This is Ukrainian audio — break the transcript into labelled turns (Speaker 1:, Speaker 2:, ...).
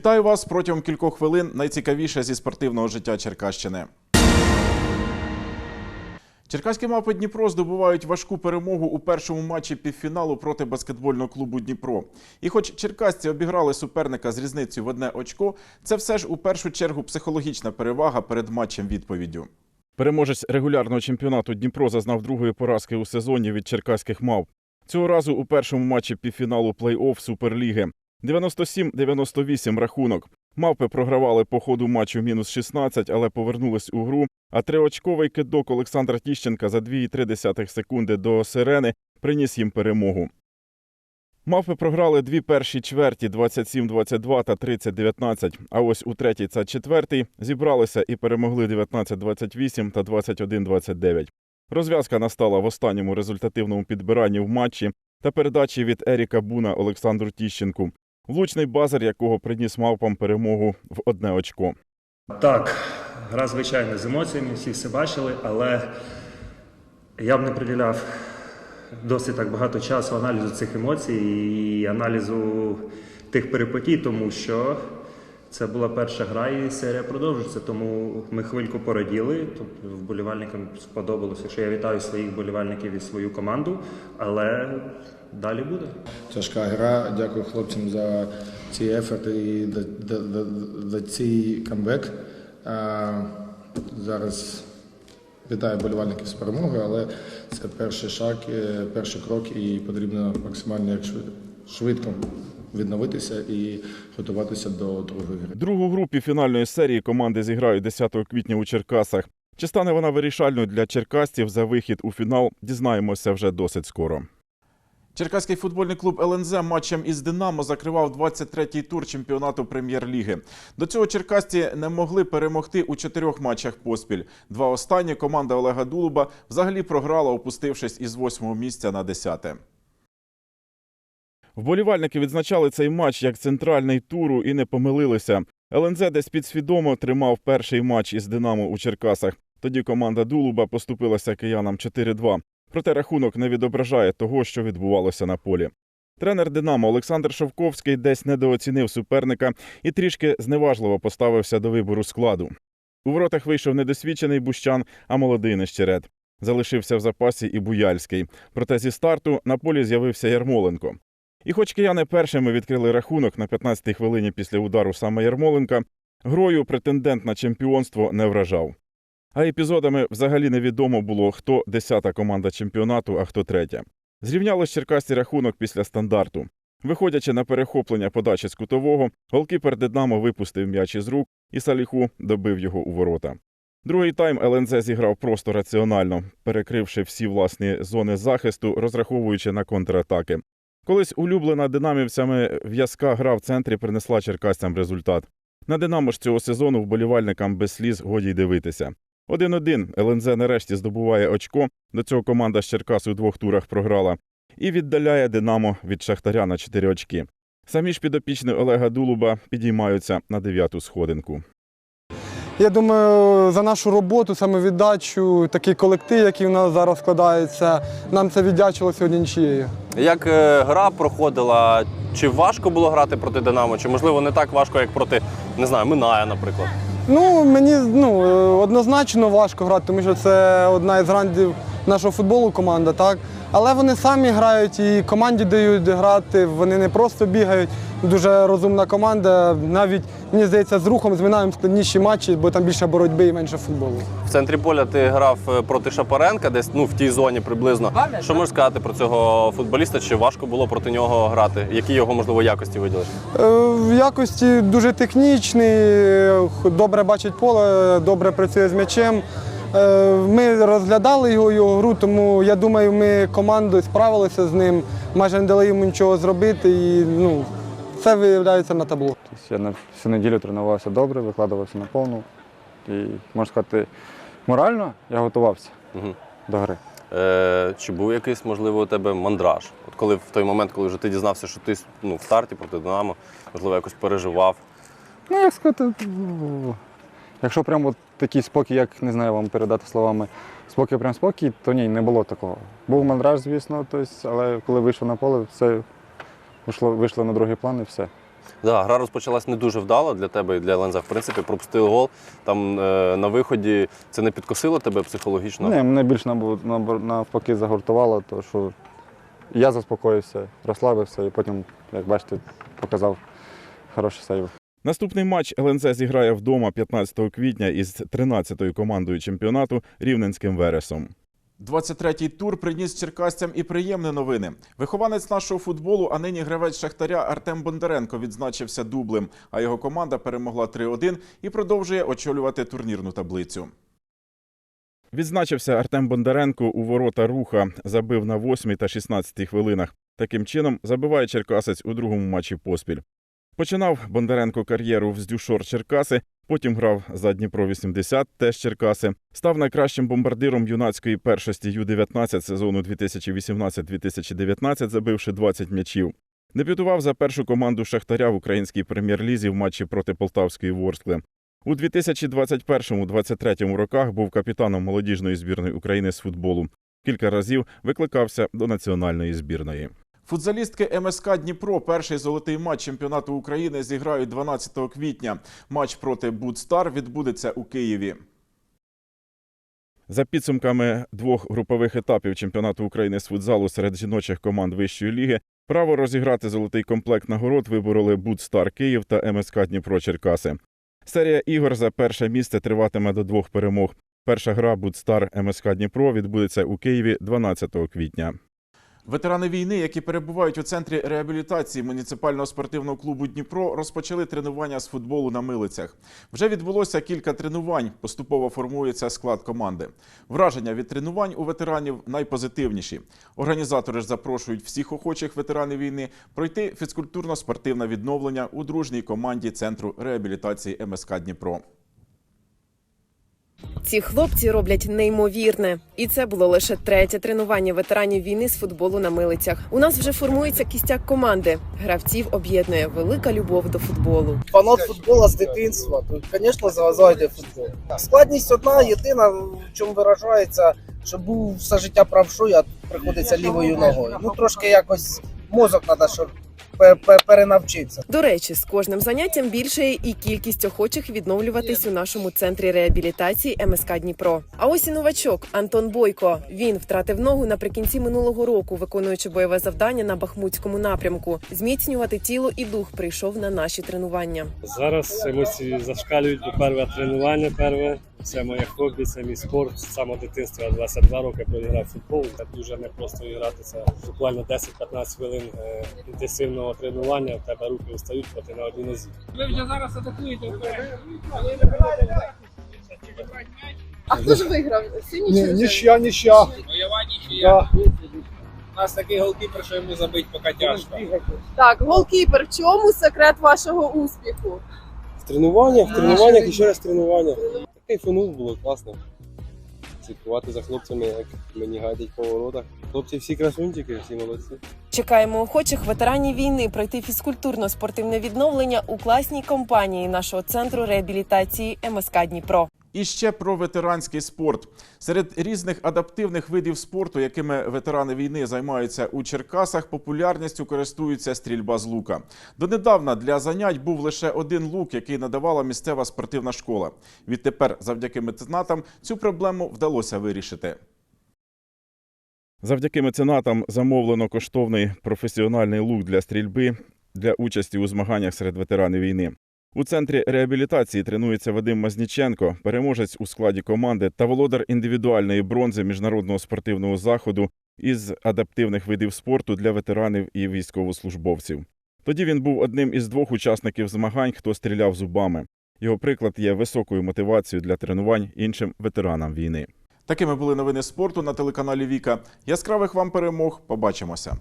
Speaker 1: Вітаю вас протягом кількох хвилин. Найцікавіше зі спортивного життя Черкащини. Черкаські мапи Дніпро здобувають важку перемогу у першому матчі півфіналу проти баскетбольного клубу Дніпро. І хоч черкасці обіграли суперника з різницею в одне очко, це все ж у першу чергу психологічна перевага перед матчем відповіддю. Переможець регулярного чемпіонату Дніпро зазнав другої поразки у сезоні від черкаських мав. Цього разу у першому матчі півфіналу плей-офф Суперліги. 97-98 рахунок. Мавпи програвали по ходу матчу мінус 16, але повернулись у гру. А триочковий кидок Олександра Тіщенка за 2,3 секунди до сирени приніс їм перемогу. Мавпи програли дві перші чверті 27-22 та 30-19. А ось у третій та четвертій зібралися і перемогли 19-28 та 21-29. Розв'язка настала в останньому результативному підбиранні в матчі та передачі від Еріка Буна Олександру Тіщенку, влучний базар якого приніс мавпам перемогу в одне очко.
Speaker 2: Так, гра звичайно з емоціями, всі все бачили, але я б не приділяв досить так багато часу аналізу цих емоцій і аналізу тих перепотій, тому що це була перша гра і серія продовжується. Тому ми хвильку пораділи. Тобто вболівальникам сподобалося, що я вітаю своїх вболівальників і свою команду, але далі буде.
Speaker 3: Тяжка гра. Дякую хлопцям за ці ефорти і за, цей камбек. А, зараз вітаю болівальників з перемогою, але це перший шаг, е, перший крок, і потрібно максимально швидко відновитися і готуватися до другої гри.
Speaker 1: Другу гру півфінальної серії команди зіграють 10 квітня у Черкасах. Чи стане вона вирішальною для черкасців за вихід у фінал, дізнаємося вже досить скоро. Черкаський футбольний клуб ЛНЗ матчем із Динамо закривав 23-й тур чемпіонату прем'єр-ліги. До цього черкасці не могли перемогти у чотирьох матчах поспіль. Два останні команда Олега Дулуба взагалі програла, опустившись із восьмого місця на десяте. Вболівальники відзначали цей матч як центральний туру і не помилилися. ЛНЗ десь підсвідомо тримав перший матч із Динамо у Черкасах. Тоді команда Дулуба поступилася киянам 4-2. Проте рахунок не відображає того, що відбувалося на полі. Тренер Динамо Олександр Шовковський десь недооцінив суперника і трішки зневажливо поставився до вибору складу. У воротах вийшов недосвідчений Бущан, а молодий Нещерет. Залишився в запасі і Буяльський. Проте зі старту на полі з'явився Ярмоленко. І хоч кияни першими відкрили рахунок на 15-й хвилині після удару саме Ярмоленка, грою претендент на чемпіонство не вражав. А епізодами взагалі невідомо було, хто десята команда чемпіонату, а хто третя. Зрівняли з Черкасі рахунок після стандарту. Виходячи на перехоплення подачі з кутового, голкіпер Динамо випустив м'яч із рук і Саліху добив його у ворота. Другий тайм ЛНЗ зіграв просто раціонально, перекривши всі власні зони захисту, розраховуючи на контратаки. Колись улюблена динамівцями в'язка гра в центрі принесла черкасцям результат. На Динамо ж цього сезону вболівальникам без сліз годі й дивитися. 1-1 ЛНЗ нарешті здобуває очко. До цього команда з Черкас у двох турах програла. І віддаляє Динамо від Шахтаря на 4 очки. Самі ж підопічні Олега Дулуба підіймаються на дев'яту сходинку.
Speaker 4: Я думаю, за нашу роботу, самовіддачу, такий колектив, який в нас зараз складається, нам це віддячило сьогодні нічією.
Speaker 5: Як е, гра проходила, чи важко було грати проти Динамо, чи можливо не так важко, як проти не знаю, Миная, наприклад.
Speaker 4: Ну, мені ну, однозначно важко грати, тому що це одна із грандів нашого футболу команда, так? Але вони самі грають і команді дають грати, вони не просто бігають. Дуже розумна команда. Навіть, мені здається, з рухом зминаємо складніші матчі, бо там більше боротьби і менше футболу.
Speaker 5: В центрі поля ти грав е, проти Шапаренка, десь ну в тій зоні приблизно. Що можеш сказати про цього футболіста? Чи важко було проти нього грати? Які його можливо якості виділиш?
Speaker 4: Е, В якості дуже технічний, е, добре бачить поле, добре працює з м'ячем. Ми розглядали його, його гру, тому я думаю, ми командою справилися з ним, майже не дали йому нічого зробити. І ну, це виявляється на табло.
Speaker 6: Тобто Я на всю неділю тренувався добре, викладувався на повну. І можна сказати, морально я готувався
Speaker 5: Мгм.
Speaker 6: до гри.
Speaker 5: Е, чи був якийсь, можливо, у тебе мандраж? От коли в той момент, коли вже ти дізнався, що ти ну, в старті проти Динамо, можливо, якось переживав.
Speaker 6: Ну, як сказати, ну, якщо прямо от такий спокій, як не знаю вам передати словами, спокій прям спокій, то ні, не було такого. Був мандраж, звісно, тобто, але коли вийшов на поле, все вийшло, вийшло на другий план і все.
Speaker 5: Да, гра розпочалась не дуже вдало для тебе і для ЛНЗ. В принципі, пропустили гол. Там е, на виході це не підкосило тебе психологічно.
Speaker 6: Ні, мене більш навпаки загуртувало, то що я заспокоївся, розслабився і потім, як бачите, показав хороший сейв.
Speaker 1: Наступний матч ЛНЗ зіграє вдома 15 квітня із 13-ю командою чемпіонату Рівненським Вересом. 23-й тур приніс черкасцям і приємні новини. Вихованець нашого футболу, а нині гравець Шахтаря Артем Бондаренко відзначився дублем, а його команда перемогла 3-1 і продовжує очолювати турнірну таблицю. Відзначився Артем Бондаренко у ворота руха, забив на 8 та 16 хвилинах. Таким чином забиває черкасець у другому матчі поспіль. Починав Бондаренко кар'єру в Здюшор Черкаси, потім грав за Дніпро 80, теж Черкаси. Став найкращим бомбардиром юнацької першості Ю-19 сезону 2018-2019, забивши 20 м'ячів. Дебютував за першу команду Шахтаря в українській прем'єр-лізі в матчі проти Полтавської Ворскли. У 2021-2023 роках був капітаном молодіжної збірної України з футболу. Кілька разів викликався до національної збірної. Футзалістки МСК Дніпро перший золотий матч чемпіонату України зіграють 12 квітня. Матч проти Будстар відбудеться у Києві. За підсумками двох групових етапів чемпіонату України з футзалу серед жіночих команд вищої ліги, право розіграти золотий комплект нагород вибороли Будстар Київ та МСК Дніпро Черкаси. Серія ігор за перше місце триватиме до двох перемог. Перша гра Будстар МСК Дніпро відбудеться у Києві 12 квітня. Ветерани війни, які перебувають у центрі реабілітації муніципального спортивного клубу Дніпро, розпочали тренування з футболу на милицях. Вже відбулося кілька тренувань. Поступово формується склад команди. Враження від тренувань у ветеранів найпозитивніші. Організатори ж запрошують всіх охочих ветеранів війни пройти фізкультурно-спортивне відновлення у дружній команді центру реабілітації МСК Дніпро.
Speaker 7: Ці хлопці роблять неймовірне, і це було лише третє тренування ветеранів війни з футболу на милицях. У нас вже формується кістяк команди. Гравців об'єднує велика любов до футболу.
Speaker 8: фанат футбола з дитинства, то, звісно, зайде футбол. Складність одна, єдина, в чому виражається, що був все життя правшою, а приходиться лівою ногою. Ну, трошки якось мозок треба, щоб перенавчитися.
Speaker 7: До речі, з кожним заняттям більшає і кількість охочих відновлюватись у нашому центрі реабілітації МСК Дніпро. А ось і новачок Антон Бойко. Він втратив ногу наприкінці минулого року, виконуючи бойове завдання на Бахмутському напрямку. Зміцнювати тіло і дух прийшов на наші тренування.
Speaker 9: Зараз емоції зашкалюють, бо перше тренування перше. Це моє хобі, це мій спорт. З самого дитинства 22 роки програв футбол. Це дуже непросто грати. Це буквально 10-15 хвилин е, інтенсивного тренування. В тебе руки устають, бо ти на одній нозі.
Speaker 10: Ви вже зараз атакуєте.
Speaker 7: А хто ж виграв?
Speaker 8: Ні, ніща, ніща.
Speaker 10: Бойова нічия. У нас такий голкіпер, що йому забить поки тяжко.
Speaker 7: Так, голкіпер. В чому секрет вашого успіху?
Speaker 9: В тренуваннях, в тренуваннях і ще раз тренування. Такий було класно. Слідкувати за хлопцями, як мені гадять по воротах. Хлопці всі красунчики, всі молодці.
Speaker 7: Чекаємо охочих ветеранів війни пройти фізкультурно-спортивне відновлення у класній компанії нашого центру реабілітації МСК Дніпро.
Speaker 1: І ще про ветеранський спорт. Серед різних адаптивних видів спорту, якими ветерани війни займаються у Черкасах, популярністю користується стрільба з лука. Донедавна для занять був лише один лук, який надавала місцева спортивна школа. Відтепер, завдяки меценатам, цю проблему вдалося вирішити. Завдяки меценатам замовлено коштовний професіональний лук для стрільби для участі у змаганнях серед ветеранів війни. У центрі реабілітації тренується Вадим Мазніченко, переможець у складі команди та володар індивідуальної бронзи міжнародного спортивного заходу із адаптивних видів спорту для ветеранів і військовослужбовців. Тоді він був одним із двох учасників змагань, хто стріляв зубами. Його приклад є високою мотивацією для тренувань іншим ветеранам війни. Такими були новини спорту на телеканалі Віка. Яскравих вам перемог. Побачимося.